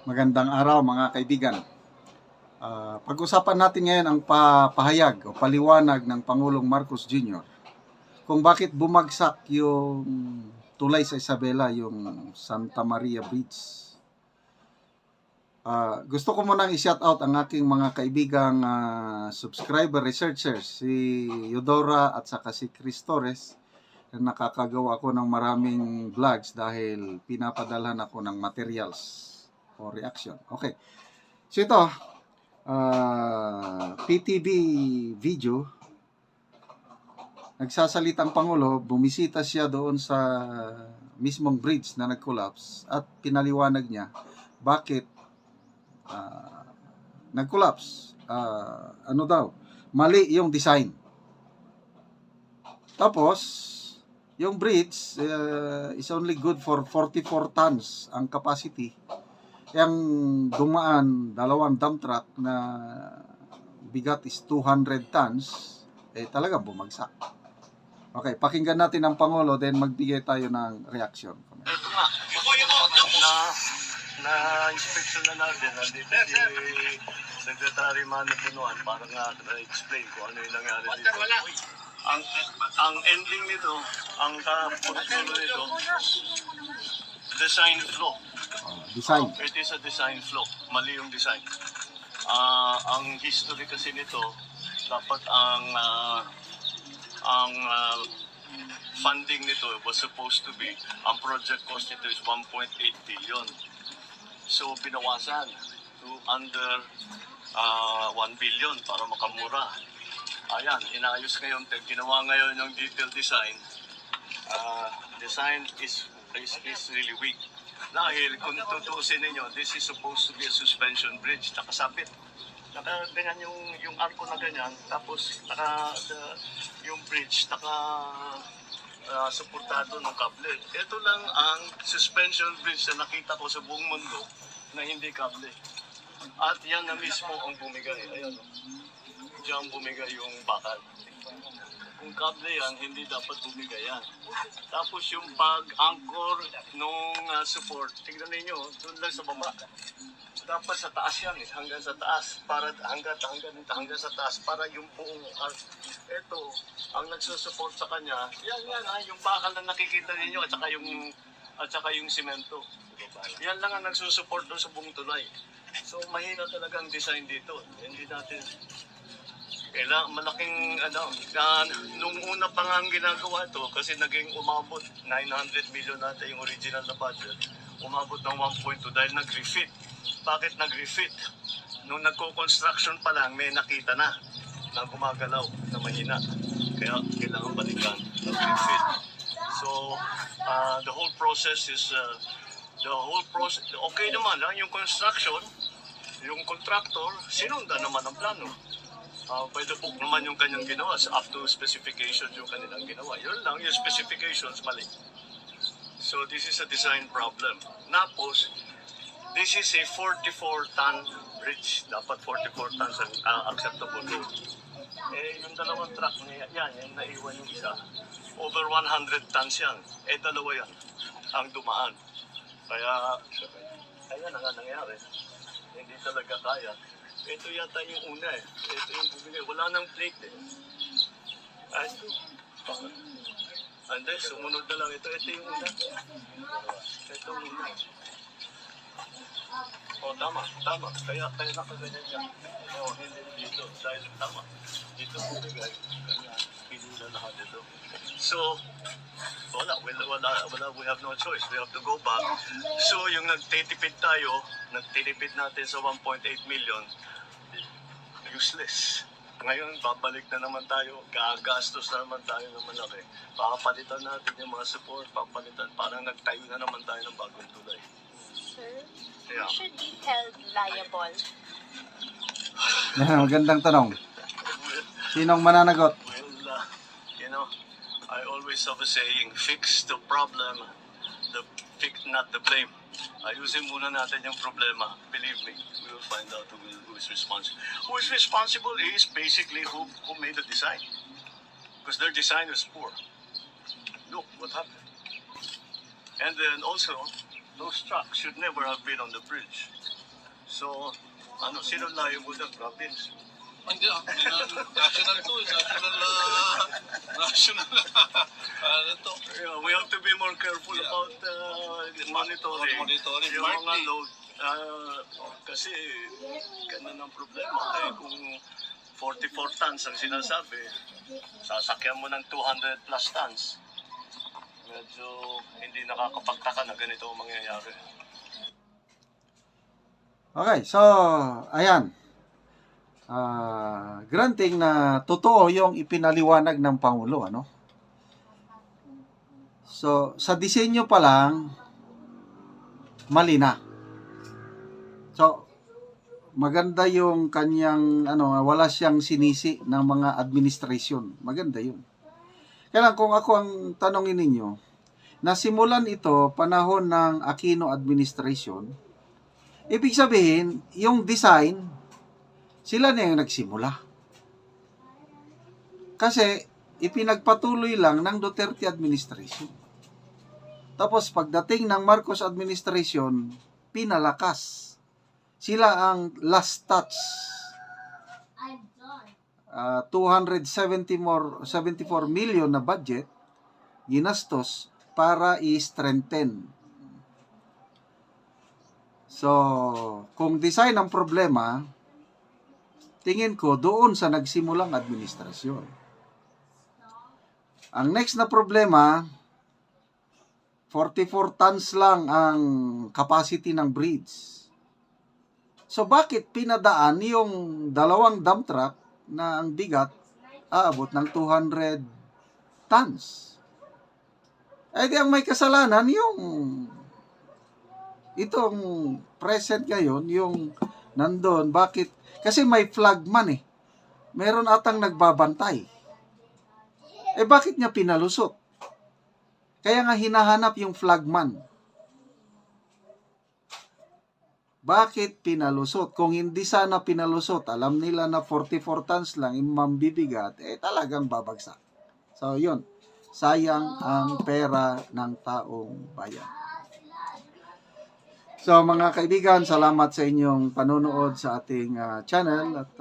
Magandang araw mga kaibigan. Ah, pag-usapan natin ngayon ang pa- pahayag o paliwanag ng Pangulong Marcos Jr. kung bakit bumagsak yung tulay sa Isabela, yung Santa Maria Bridge. Ah, gusto ko munang i-shout out ang aking mga kaibigang ah, subscriber researchers, si Eudora at saka si Chris Torres na nakakagawa ako ng maraming vlogs dahil pinapadalhan ako ng materials o reaction. Okay. So ito, ah, PTV video, nagsasalitang Pangulo, bumisita siya doon sa mismong bridge na nag-collapse at pinaliwanag niya bakit ah, nag-collapse. Ah, ano daw, mali yung design. Tapos, yung bridge uh, is only good for 44 tons ang capacity. Yung dumaan, dalawang dump truck na bigat is 200 tons, eh talaga bumagsak. Okay, pakinggan natin ang Pangulo, then magbigay tayo ng reaction. Ito nga, na, na inspection na natin, nandito si Secretary Mano Pinuan para nga explain kung ano yung nangyari dito. Ang, ang ending nito, ang kapunutulo nito, design flaw. Design. It is a design flaw. Mali yung design. Ah, ang history kasi nito, dapat ang ah, ang ah, funding nito was supposed to be, ang project cost nito is 1.8 billion. So, binawasan to under ah, 1 billion para makamura. Ayan, inayos ngayon, ginawa ngayon yung detailed design. Ah, design is, is, is really weak. Dahil kung tutuusin ninyo, this is supposed to be a suspension bridge, nakasabit. Naka, ganyan yung, yung arko na ganyan, tapos naka, the- yung bridge, naka, ah, suportado ng kable. Ito lang ang suspension bridge na nakita ko sa buong mundo na hindi kable. At yan na mismo ang bumigay. Ayan, diyan bumigay yung bakal. Kung kable yan, hindi dapat bumigay yan. Tapos yung pag-anchor nung ah, support, tignan ninyo, doon lang sa baba. Dapat sa taas yan eh, hanggang sa taas, para hanggang, hanggang, hanggang sa taas, para yung buong arc. Ito, ang nagsusupport sa kanya, yan yan ha, yung bakal na nakikita ninyo at saka yung, at saka yung simento. Yan lang ang nagsusupport doon sa buong tulay. So mahina talaga ang design dito. Hindi natin kailangan malaking ano na, nung una pa nga ginagawa ito kasi naging umabot 900 million natin yung original na budget umabot ng 1.2 dahil nag-refit. Bakit nag-refit? Nung nagko-construction pa lang may nakita na na gumagalaw na mahina. Kaya kailangan balikan nag-refit. So uh, the whole process is uh, the whole process okay naman ha? yung construction yung contractor sinundan naman ang plano Uh, by the book naman yung kanyang ginawa. So, up to specifications yung kanilang ginawa. Yun lang, yung specifications mali. So this is a design problem. Napos, this is a 44-ton bridge. Dapat 44 tons ang uh, acceptable load. Eh, yung dalawang truck niya, yan, yung naiwan yung isa. Over 100 tons yan. Eh, dalawa yan ang dumaan. Kaya, ayan ang nangyari. Hindi talaga kaya. Ito yata yung una eh. Ito yung bumigay. Wala nang plate eh. Ito. Hindi, sumunod na lang. Ito, ito yung una. Ito yung una. Oh, tama, tama. Kaya, kaya nakaganyan niya. Oh, hindi dito. Dahil tama. Dito bumigay. Kanya, lahat ito. So, wala, wala, wala, wala, we have no choice. We have to go back. So, yung nagtitipid tayo, nagtitipid natin sa 1.8 million, useless. Ngayon, babalik na naman tayo, gagastos na naman tayo ng malaki. Papalitan natin yung mga support, papalitan, parang nagtayo na naman tayo ng bagong tulay. Sir, Yeah. who should be held liable? Magandang tanong. Sinong mananagot? Know, I always have a saying, fix the problem, the fix not the blame. Ayusin muna natin yung problema. Believe me, we will find out who, who is responsible. Who is responsible is basically who, who made the design. Because their design is poor. Look what happened. And then also, those trucks should never have been on the bridge. So, ano, sino liable ng province? Hindi ah, na- national to, eh, national, ah, national, ano to? Yeah, we have to be more careful Yeah. about uh, monitoring. Monitoring, Yung mga load. ah, kasi, ganun ang problema. Eh, kung 44 tons ang sinasabi, sasakyan mo ng 200 plus tons. Medyo hindi nakakapagtaka na ganito ang mangyayari. Okay, so, ayan. Ah, granting na totoo yung ipinaliwanag ng Pangulo, ano? So, sa disenyo pa lang, mali na. So, maganda yung kanyang, ano, wala siyang sinisi ng mga administration. Maganda yun. Kaya lang, kung ako ang tanongin ninyo, nasimulan ito panahon ng Aquino administration, Ibig sabihin, yung design, sila na yung nagsimula. Kasi, ipinagpatuloy lang ng Duterte administration. Tapos, pagdating ng Marcos administration, pinalakas. Sila ang last touch. Ah, 270 more, 74 million na budget, ginastos para i-strengthen So, kung design ang problema, tingin ko doon sa nagsimulang administrasyon. Ang next na problema, 44 tons lang ang capacity ng bridge. So bakit pinadaan yung dalawang dump truck na ang bigat aabot ng 200 tons? Eh di ang may kasalanan yung itong present ngayon, yung nandun, bakit? Kasi may flagman eh. Meron atang nagbabantay. Eh bakit niya pinalusot? Kaya nga hinahanap yung flagman. Bakit pinalusot? Kung hindi sana pinalusot, alam nila na 44 tons lang yung mambibigat, eh talagang babagsak. So yun, sayang ang pera ng taong bayan. So mga kaibigan, salamat sa inyong panonood sa ating ah, channel at